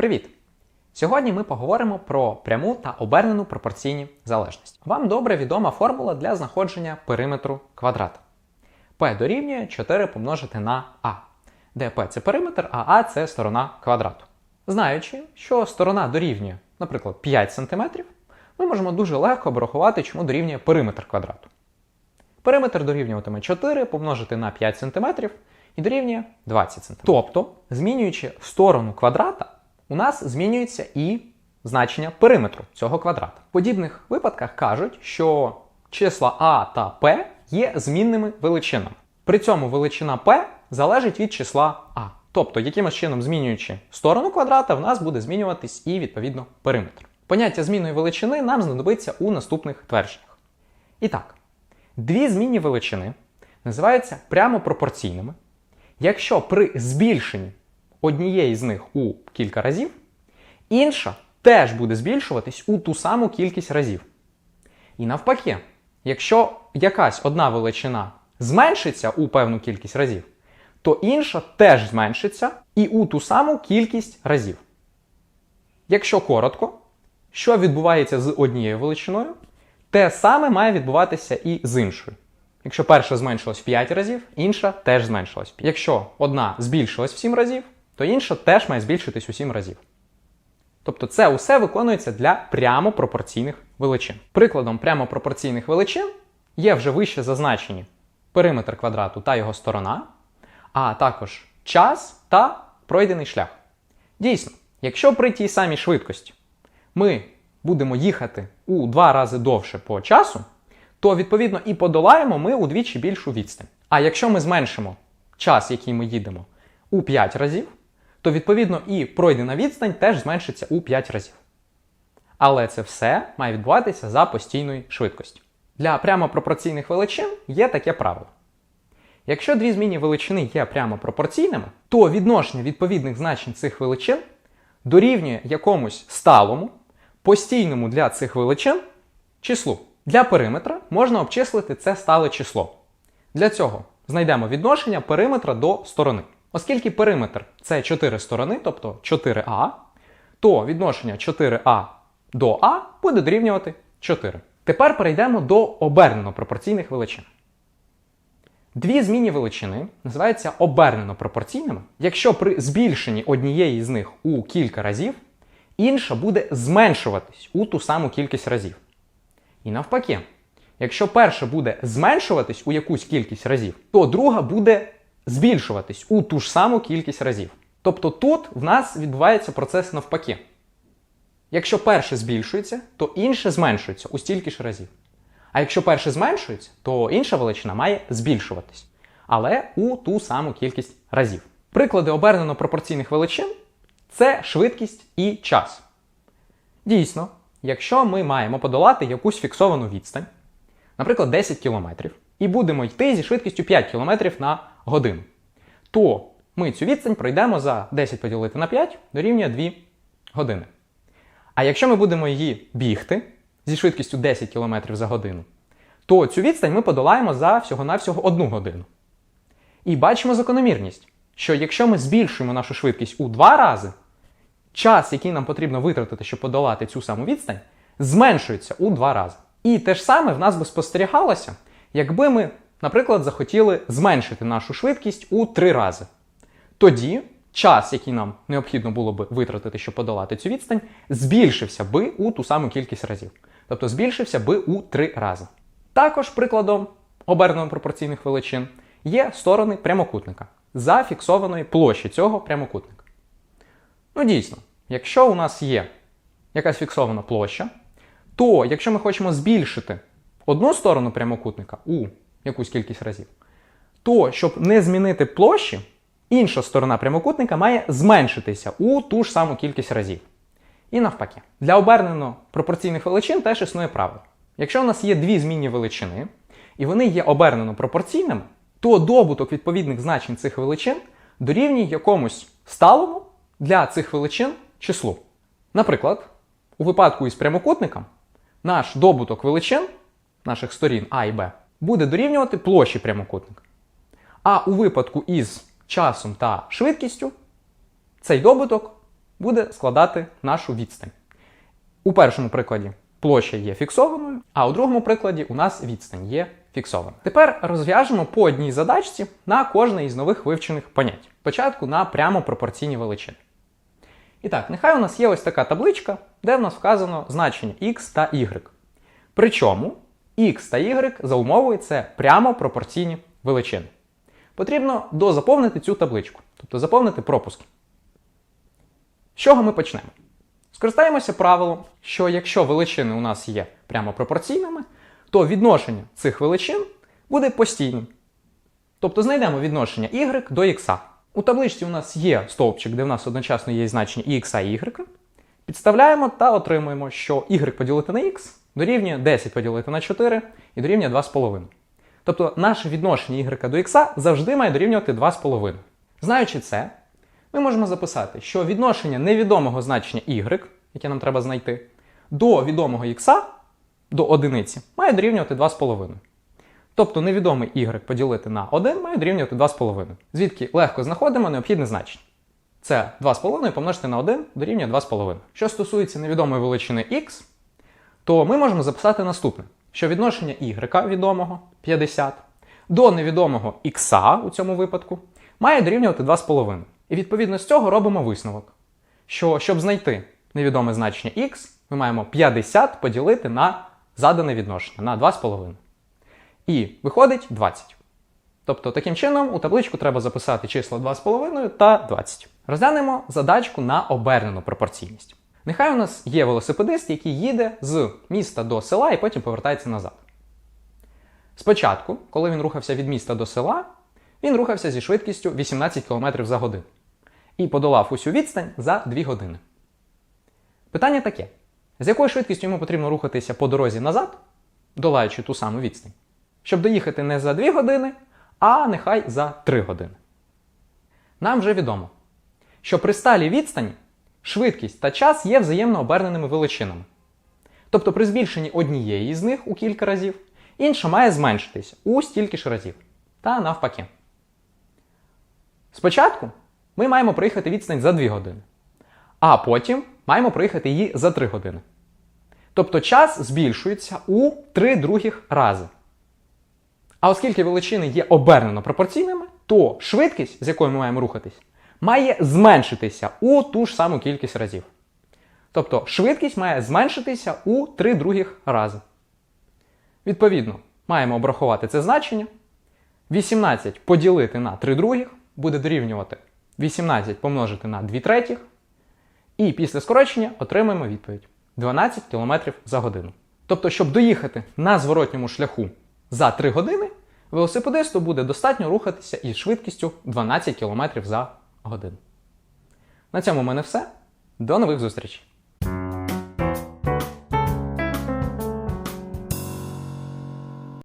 Привіт! Сьогодні ми поговоримо про пряму та обернену пропорційні залежності. Вам добре відома формула для знаходження периметру квадрата. P дорівнює 4 помножити на А, де P це периметр, а А це сторона квадрату. Знаючи, що сторона дорівнює, наприклад, 5 см, ми можемо дуже легко обрахувати, чому дорівнює периметр квадрату. Периметр дорівнюватиме 4 помножити на 5 см і дорівнює 20 см. Тобто, змінюючи сторону квадрата, у нас змінюється і значення периметру цього квадрата. В подібних випадках кажуть, що числа А та П є змінними величинами. При цьому величина P залежить від числа А. Тобто, якимось чином змінюючи сторону квадрата, в нас буде змінюватись і відповідно периметр. Поняття змінної величини нам знадобиться у наступних твердженнях. І так, дві змінні величини називаються прямо пропорційними, якщо при збільшенні однієї з них у кілька разів, інша теж буде збільшуватись у ту саму кількість разів. І навпаки, якщо якась одна величина зменшиться у певну кількість разів, то інша теж зменшиться і у ту саму кількість разів. Якщо коротко, що відбувається з однією величиною, те саме має відбуватися і з іншою. Якщо перша зменшилась в 5 разів, інша теж зменшилась. Якщо одна збільшилась в 7 разів, то інша теж має збільшитись у 7 разів. Тобто це усе виконується для прямо пропорційних величин. Прикладом прямо пропорційних величин є вже вище зазначені периметр квадрату та його сторона, а також час та пройдений шлях. Дійсно, якщо при тій самій швидкості ми будемо їхати у два рази довше по часу, то відповідно і подолаємо ми удвічі більшу відстань. А якщо ми зменшимо час, який ми їдемо, у 5 разів, то відповідно і пройдена відстань теж зменшиться у 5 разів. Але це все має відбуватися за постійної швидкості. Для прямо пропорційних величин є таке правило. Якщо дві змінні величини є прямо пропорційними, то відношення відповідних значень цих величин дорівнює якомусь сталому, постійному для цих величин числу. Для периметра можна обчислити це стале число. Для цього знайдемо відношення периметра до сторони. Оскільки периметр це 4 сторони, тобто 4А, то відношення 4А до А буде дорівнювати 4. Тепер перейдемо до обернено пропорційних величин. Дві змінні величини називаються обернено пропорційними, якщо при збільшенні однієї з них у кілька разів, інша буде зменшуватись у ту саму кількість разів. І навпаки, якщо перша буде зменшуватись у якусь кількість разів, то друга буде збільшуватись у ту ж саму кількість разів. Тобто тут в нас відбувається процес навпаки. Якщо перше збільшується, то інше зменшується у стільки ж разів. А якщо перше зменшується, то інша величина має збільшуватись. Але у ту саму кількість разів. Приклади обернено пропорційних величин це швидкість і час. Дійсно, якщо ми маємо подолати якусь фіксовану відстань, наприклад, 10 км, і будемо йти зі швидкістю 5 км на годину, то ми цю відстань пройдемо за 10 поділити на 5 дорівнює 2 години. А якщо ми будемо її бігти зі швидкістю 10 км за годину, то цю відстань ми подолаємо за всього-навсього 1 годину. І бачимо закономірність, що якщо ми збільшуємо нашу швидкість у 2 рази, час, який нам потрібно витратити, щоб подолати цю саму відстань, зменшується у 2 рази. І те ж саме в нас би спостерігалося, якби ми, наприклад, захотіли зменшити нашу швидкість у 3 рази. Тоді час, який нам необхідно було би витратити, щоб подолати цю відстань, збільшився би у ту саму кількість разів. Тобто збільшився би у 3 рази. Також прикладом обернено пропорційних величин є сторони прямокутника зафіксованої площі цього прямокутника. Ну, дійсно, якщо у нас є якась фіксована площа, то якщо ми хочемо збільшити одну сторону прямокутника у якусь кількість разів, то щоб не змінити площі, інша сторона прямокутника має зменшитися у ту ж саму кількість разів. І навпаки, для обернено пропорційних величин теж існує правило. Якщо у нас є дві змінні величини, і вони є обернено пропорційними, то добуток відповідних значень цих величин дорівнює якомусь сталому для цих величин числу. Наприклад, у випадку із прямокутником наш добуток величин наших сторін А і Б буде дорівнювати площі прямокутника. А у випадку із часом та швидкістю цей добуток буде складати нашу відстань. У першому прикладі площа є фіксованою, а у другому прикладі у нас відстань є фіксована. Тепер розв'яжемо по одній задачці на кожне із нових вивчених понять. Спочатку на прямо пропорційні величини. І так, нехай у нас є ось така табличка, де в нас вказано значення x та y. Причому x та y за умовою це прямо пропорційні величини. Потрібно дозаповнити цю табличку, тобто заповнити пропуски. З чого ми почнемо? Скористаємося правилом, що якщо величини у нас є прямо пропорційними, то відношення цих величин буде постійним. Тобто знайдемо відношення y до x. У табличці у нас є стовпчик, де в нас одночасно є значення і x і y. Підставляємо та отримуємо, що y поділити на x дорівнює 10 поділити на 4 і дорівнює 2,5. Тобто наше відношення y до x завжди має дорівнювати 2,5. Знаючи це, ми можемо записати, що відношення невідомого значення y, яке нам треба знайти, до відомого x до одиниці має дорівнювати 2,5. Тобто невідомий y поділити на 1 має дорівнювати 2,5. Звідки легко знаходимо необхідне значення. Це 2,5 помножити на 1 дорівнює 2,5. Що стосується невідомої величини x, то ми можемо записати наступне: що відношення y відомого 50 до невідомого x у цьому випадку має дорівнювати 2,5. І відповідно з цього робимо висновок, що щоб знайти невідоме значення x, ми маємо 50 поділити на задане відношення на 2,5. І виходить 20. Тобто, таким чином, у табличку треба записати числа 2,5 та 20. Розглянемо задачку на обернену пропорційність. Нехай у нас є велосипедист, який їде з міста до села і потім повертається назад. Спочатку, коли він рухався від міста до села, він рухався зі швидкістю 18 км за годину і подолав усю відстань за 2 години. Питання таке: з якою швидкістю йому потрібно рухатися по дорозі назад, долаючи ту саму відстань, щоб доїхати не за 2 години, а нехай за 3 години. Нам вже відомо, що при сталій відстані швидкість та час є взаємно оберненими величинами. Тобто при збільшенні однієї з них у кілька разів, інша має зменшитись у стільки ж разів. Та навпаки. Спочатку ми маємо проїхати відстань за 2 години, а потім маємо проїхати її за 3 години. Тобто час збільшується у 3 других рази. А оскільки величини є обернено пропорційними, то швидкість, з якою ми маємо рухатись, має зменшитися у ту ж саму кількість разів. Тобто швидкість має зменшитися у 3 других рази. Відповідно, маємо обрахувати це значення. 18 поділити на 3 других буде дорівнювати 18 помножити на 2 третіх. І після скорочення отримаємо відповідь 12 км за годину. Тобто, щоб доїхати на зворотньому шляху за 3 години, велосипедисту буде достатньо рухатися із швидкістю 12 км за годину. На цьому в мене все. До нових зустрічей!